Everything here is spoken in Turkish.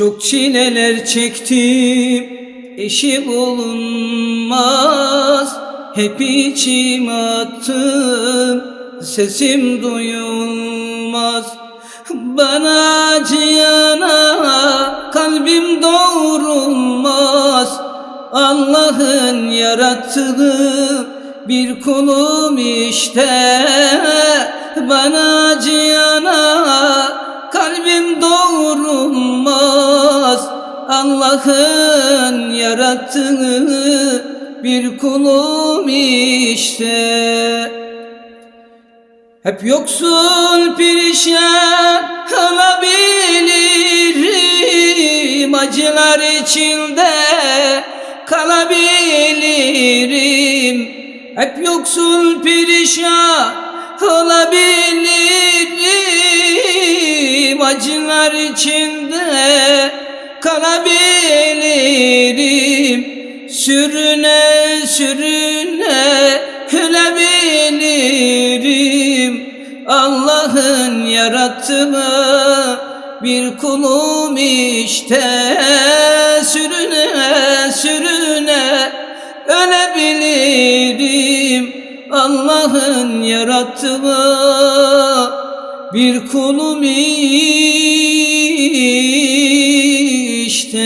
Çok çileler çektim eşi bulunmaz Hep içime attım sesim duyulmaz. Bana acıyana kalbim doğrulmaz. Allah'ın yarattığı bir kulum işte. Bana acıyana kalbim doğrulmaz Allah'ın yarattığı bir kulum işte. Hep yoksul perişan olabilirim Acılar içinde kalabilirim. Hep yoksul perişan olabilirim Acılar içinde kalabilirim. Sürüne sürüne ölebilirim Allah'ın yarattığı bir kulum işte. Sürüne sürüne ölebilirim. Allah'ın yarattığı bir kulum işte